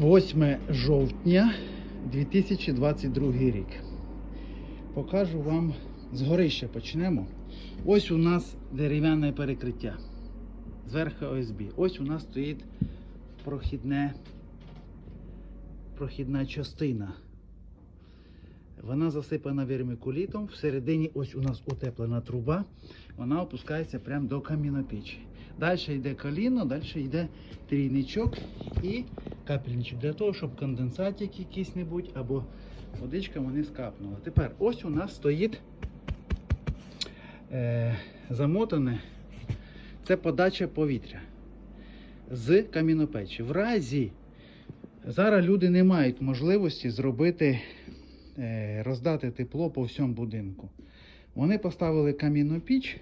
8 жовтня 2022 рік. Покажу вам з горища почнемо. Ось у нас дерев'яне перекриття. Зверху ОСБ. Ось у нас стоїть прохідне, прохідна частина. Вона засипана вермикулітом. Всередині ось у нас утеплена труба. Вона опускається прямо до камінопечі. Далі йде коліно, далі йде трійничок і капельничок для того, щоб конденсатик якийсь небудь або водичка вони скапнула. Тепер ось у нас стоїть е, замотане. Це подача повітря з камінопечі. В разі зараз люди не мають можливості зробити, е, роздати тепло по всьому будинку. Вони поставили камінну піч,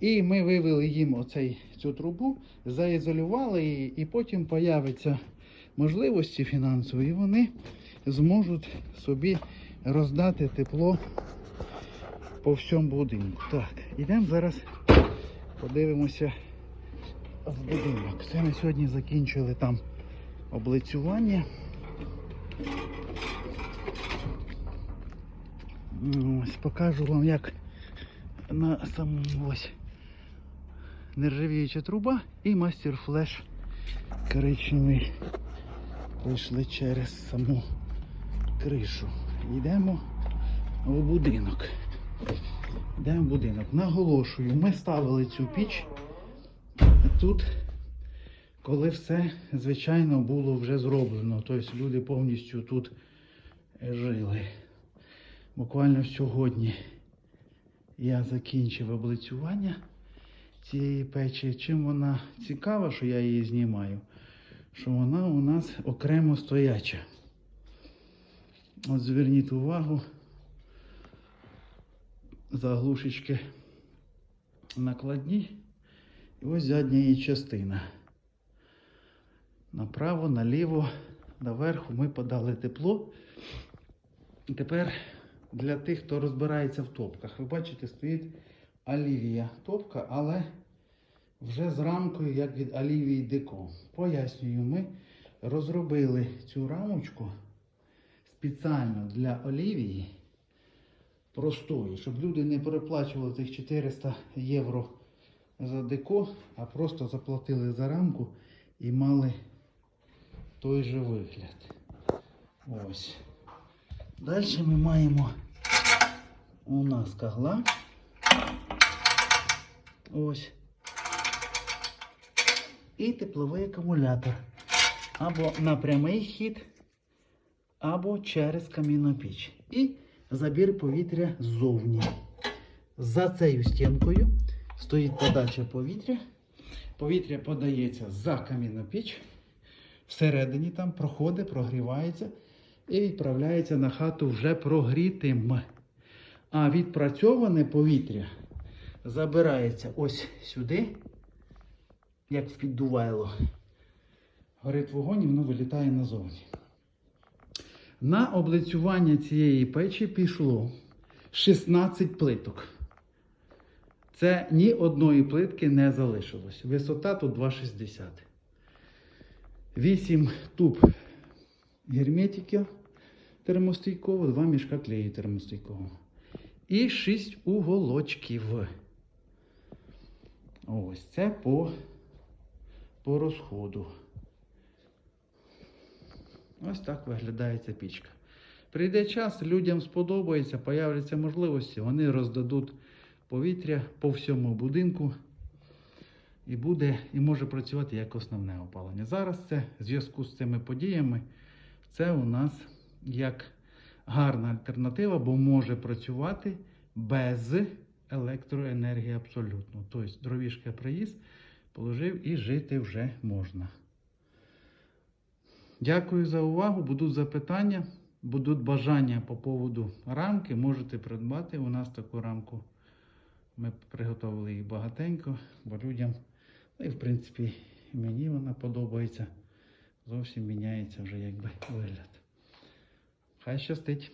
і ми вивели їм оцей, цю трубу, заізолювали її, і потім появиться можливості фінансові, вони зможуть собі роздати тепло по всьому будинку. Так, йдемо зараз подивимося в будинок. Це ми сьогодні закінчили там облицювання. Ось покажу вам, як на самому ось нержавіюча труба і мастер флеш коричневий пройшли через саму кришу. Йдемо в будинок. Йдемо в будинок. Наголошую, ми ставили цю піч тут, коли все, звичайно, було вже зроблено. Тобто люди повністю тут жили. Буквально сьогодні я закінчив облицювання цієї печі. Чим вона цікава, що я її знімаю, що вона у нас окремо стояча. От зверніть увагу, заглушечки накладні. І ось задня її частина. Направо, наліво, наверху ми подали тепло. І тепер для тих, хто розбирається в топках. Ви бачите, стоїть олівія топка, але вже з рамкою, як від олівії деко. Пояснюю, ми розробили цю рамочку спеціально для олівії простої, щоб люди не переплачували цих 400 євро за деко, а просто заплатили за рамку і мали той же вигляд. Ось. Далі ми маємо у нас кагла. Ось. І тепловий акумулятор. Або на прямий хід, або через камінну піч. І забір повітря ззовні. За цією стінкою стоїть подача повітря. Повітря подається за камінну піч. Всередині там проходить, прогрівається і відправляється на хату вже прогрітим. А відпрацьоване повітря забирається ось сюди, як піддувайло. Горить вогонь і воно вилітає назовні. На облицювання цієї печі пішло 16 плиток. Це ні одної плитки не залишилось. Висота тут 2,60. 8 туб герметики термостійкового, 2 мішка клею термостійкового. І 6 уголочків. Ось це по, по розходу. Ось так виглядає ця пічка. Прийде час, людям сподобається, появляться можливості, вони роздадуть повітря по всьому будинку і буде, і може працювати як основне опалення. Зараз це в зв'язку з цими подіями, це у нас як гарна альтернатива, бо може працювати без електроенергії абсолютно. Тобто дровішка приїзд, положив і жити вже можна. Дякую за увагу. Будуть запитання, будуть бажання по поводу рамки. Можете придбати у нас таку рамку. Ми приготували їх багатенько, бо людям, ну і в принципі, мені вона подобається. Зовсім міняється вже якби вигляд. Хай щастить.